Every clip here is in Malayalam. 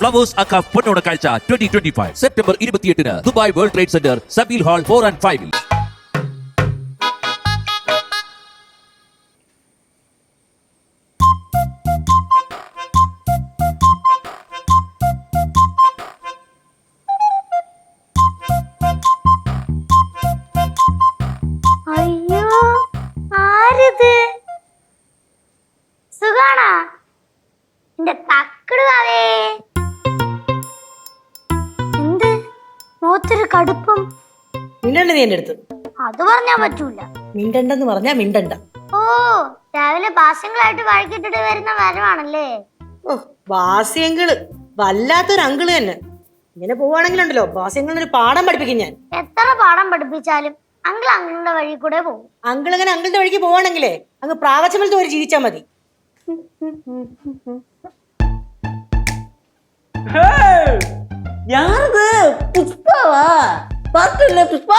ഫ്ലവേഴ്സ് അക്ക പൊന്നോണ കാഴ്ച ട്വന്റി ട്വന്റി ഫൈവ് സെപ്റ്റംബർ ഇരുപത്തിയെട്ടിന് Dubai World Trade Centre Zabeel hall four and ഫൈവിൽ സുഖാണാ? എന്റെ തക്കിടുവാവേ മുഖത്തൊരു കടുപ്പം മിണ്ടണ്ട നീ എൻ്റെ അടുത്ത് അത് പറഞ്ഞാ പറ്റൂല മിണ്ടണ്ടെന്ന് പറഞ്ഞാ മിണ്ടണ്ട ഓ രാവിലെ പാസങ്ങളായിട്ട് വഴക്കിട്ടിട്ട് വരുന്ന വരവാണല്ലേ ഓ ബാസ്യങ്കിള് വല്ലാത്തൊരു അങ്കിള് തന്നെ ഇങ്ങനെ പോവാണെങ്കിലുണ്ടല്ലോ ബാസ്യങ്ങളിനൊരു പാഠം പഠിപ്പിക്കും ഞാൻ എത്ര പാഠം പഠിപ്പിച്ചാലും അങ്കിൾ അങ്കിളിന്റെ വഴി കൂടെ പോകും അങ്കിൾ ഇങ്ങനെ അങ്കിളിന്റെ വഴിക്ക് പോവാണെങ്കിലേ അങ്ങ് പ്രാവച്ചമലത്ത് ഒരു ജീവിച്ചാ മതി யாருது புஷ்பாவா പറ്റില്ല പുഷ്പ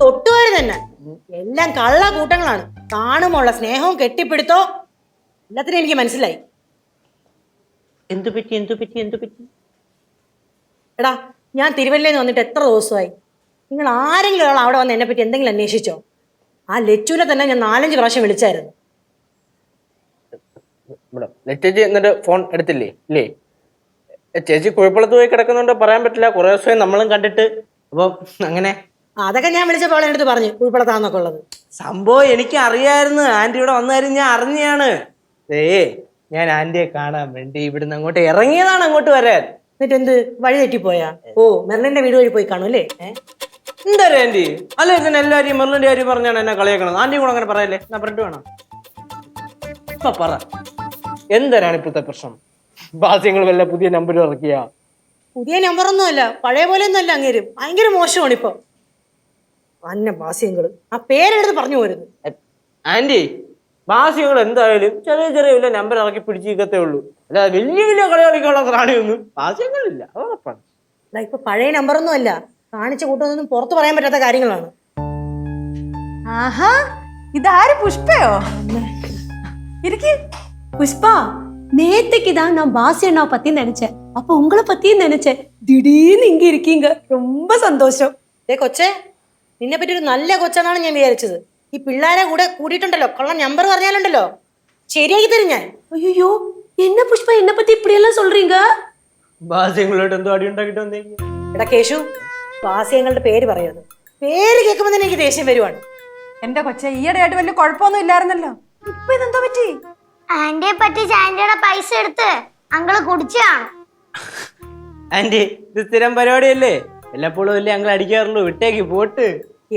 തൊട്ടുവരെ തന്നെ. എല്ലാം കള്ള കൂട്ടങ്ങളാണ്. കാണുമുള്ള സ്നേഹവും കെട്ടിപ്പിടുത്തോ എല്ലാത്തിനും എനിക്ക് മനസ്സിലായി. എന്തു പറ്റി എന്തു പറ്റി എന്തു പറ്റി? എടാ ഞാൻ തിരുവല്ലയിൽ നിന്ന് വന്നിട്ട് എത്ര ദിവസമായി? നിങ്ങൾ ആരെങ്കിലും ഒരാൾ അവിടെ വന്ന് എന്നെ പറ്റി എന്തെങ്കിലും അന്വേഷിച്ചോ? ആ ലെറ്റുവിനെ തന്നെ ഞാൻ നാലഞ്ച് പ്രാവശ്യം വിളിച്ചായിരുന്നു. ഫോൺ എടുത്തില്ലേ? ചേച്ചി കുഴപ്പമുള്ളത് പോയി കിടക്കുന്നുണ്ട്? പറയാൻ പറ്റില്ല. കുറേ ദിവസമായി നമ്മളും കണ്ടിട്ട് അപ്പം അങ്ങനെ അതൊക്കെ ഞാൻ വിളിച്ചപ്പോൾ അവളെ അടുത്ത് പറഞ്ഞു ഉൾപ്പെടുത്താന്നൊക്കെ ഉള്ളത്. സംഭവം എനിക്ക് അറിയായിരുന്നു ആന്റി ഇവിടെ വന്നായിരുന്നു ഞാൻ അറിഞ്ഞാണ്. ഏ ഞാൻ ആന്റിയെ കാണാൻ വേണ്ടി ഇവിടുന്ന് അങ്ങോട്ട് ഇറങ്ങിയതാണ് അങ്ങോട്ട് വരാൻ. എന്നിട്ട് എന്ത് വഴി തെറ്റിപ്പോയാ? ഓ മെർലിന്റെ വീട് വഴി പോയി കാണും അല്ലേ? എന്താ ആന്റി? അല്ല ഇങ്ങനെ എല്ലാവരും മെറിലിന്റെ കാര്യം പറഞ്ഞാണ് എന്നെ കളിയാക്കണത്. ആന്റി കൂടെ അങ്ങനെ പറയല്ലേ? എന്നാ പറഞ്ഞിട്ട് വേണം. ഇപ്പൊ പറ. എന്തരാണ് ഇപ്പോഴത്തെ പ്രശ്നം? ബാസ്യങ്ങൾ വല്ല പുതിയ നമ്പർ ഇറക്കിയ? പുതിയ നമ്പറൊന്നും അല്ല പഴയ പോലെ ഒന്നും അല്ല അങ്ങേരും ഭയങ്കര മോശമാണ് ഇപ്പൊ അന്ന ബാസ്യങ്ങള് ആ പേരെടുത്ത് പറഞ്ഞു പോരുന്നു ആന്റി ബാസ്യങ്ങൾ എന്തായാലും ചെറിയ ചെറിയ വല്ല നമ്പർ ഇറക്കി പിടിച്ചിരിക്കത്തേ ഉള്ളൂ അല്ലാതെ വലിയ വലിയ കളികളിക്കുള്ള പ്രാണിയൊന്നും ബാസ്യങ്ങളില്ല അത് ഉറപ്പാണ് ഇതാ ഇപ്പൊ പഴയ നമ്പറൊന്നും അല്ല കാണിച്ച കൂട്ടൊന്നും പുറത്ത് പറയാൻ പറ്റാത്ത കാര്യങ്ങളാണ് ஆஹா இது ஆறு புஷ்பையோ இருக்கு புஷ்பா நேத்துக்கு தான் நான் பாசி அண்ணா பத்தி நினைச்சேன் அப்ப உங்களை பத்தியும் நினைச்சேன் திடீர்னு இங்க இருக்கீங்க ரொம்ப சந்தோஷம் ഏ കൊച്ചേ നിന്നെ പറ്റി ഒരു നല്ല കൊച്ചാണെന്നാണ് ഞാൻ വിചാരിച്ചത് ഈ പിള്ളേരെ കൂടെ കൂടിയിട്ടുണ്ടല്ലോ കള്ള നമ്പർ പറഞ്ഞാലുണ്ടല്ലോ ശരിയാക്കി തരും ഞാൻ ஐயோ என்ன புஷ்பா என்ன பத்தி இப்படி எல்லாம் சொல்றீங்க ബാസ്യങ്ങളോട്ട് എന്തോ അടി ഉണ്ടാക്കിട്ട് വന്നേക്കും എടാ കേശു ബാസ്യങ്ങളുടെ പേര് പറയരുത് പേര് കേൾക്കുമ്പോൾ തന്നെ എനിക്ക് ദേഷ്യം വരുവാണ് എന്റെ കൊച്ചെ ഈയിടെയായിട്ട് വലിയ കുഴപ്പമൊന്നും ഇല്ലായിരുന്നല്ലോ ഇപ്പൊ ഇതെന്തോ പറ്റി ആന്റിയെ പറ്റിച്ച് ആന്റിയുടെ പൈസ എടുത്ത് അങ്കിള് കുടിച്ചു കാണും ആന്റി ഇത് സ്ഥിരം പരിപാടിയല്ലേ എല്ലപ്പോഴും അല്ലേ ഞങ്ങൾ അടിക്കാറുള്ളൂ വിട്ടേക്ക് പോട്ട്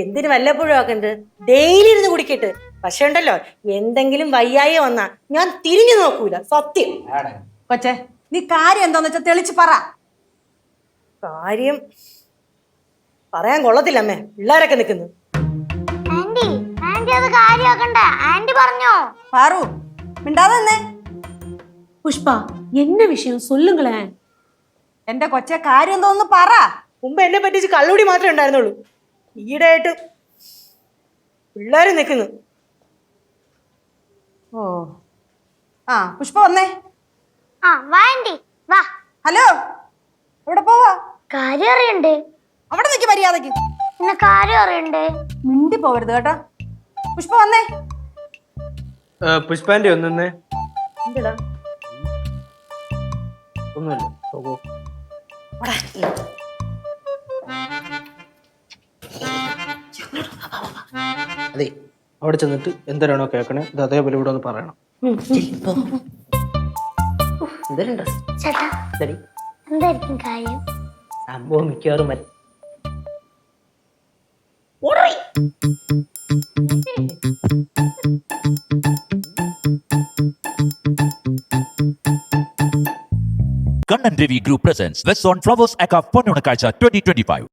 എന്തിന് വല്ലപ്പോഴും ആക്കുന്നത് ഡെയിലി ഇരുന്ന് കുടിക്കട്ട് പക്ഷെ ഉണ്ടല്ലോ എന്തെങ്കിലും വയ്യായി വന്നാ ഞാൻ തിരിഞ്ഞു നോക്കൂല സത്യം കൊച്ചെ നീ കാര്യം എന്താന്ന് വെച്ചാ തെളിച്ച് പറ കാര്യം പറയാൻ കൊള്ളത്തില്ല അമ്മേ പിള്ളേരൊക്കെ നിൽക്കുന്നു ആന്റി ആന്റി അത് കാര്യമാക്കണ്ട ആന്റി പറഞ്ഞോ പാറു മിണ്ടാതെ തന്നെ പുഷ്പ என்ன விஷயம் சொல்லுங்களேன் എന്റെ കൊച്ചെ കാര്യം എന്തോന്ന് പറ. മുമ്പ് എന്നെ പറ്റിച്ച് കള്ളുടി മാത്രമേ ഉണ്ടായിരുന്നുള്ളൂ. ഈയിടെയായിട്ട് പിള്ളേർ നിൽക്കുന്നു ഓ. ആ പുഷ്പ വന്നേ. ആ വാണ്ടി വാ. ഹലോ എവിടെ പോവാ? കാര്യം അറിയണ്ടേ. അവിടെ നിൽക്കി മര്യാദയ്ക്ക്. പിന്നെ കാര്യം അറിയണ്ടേ. മിണ്ടി പോവരുത് കേട്ടോ. പുഷ്പ വന്നേ. പുഷ്പാന്റെ ഒന്നേ എന്തിടാ? ഒന്നുമില്ല പോകൂ. അതെ അവിടെ ചെന്നിട്ട് എന്തരാണോ കേൾക്കണേ? ഇത് അതേപോലെ ഇവിടെ ഒന്ന് പറയണം. എന്തായിരിക്കും കാര്യം? സംഭവം മിക്കവാറും മതി Kannan Ravi group presents west on Flowers അക്ക പൊന്നോണ കാഴ്ച ട്വന്റി ട്വന്റി ഫൈവ്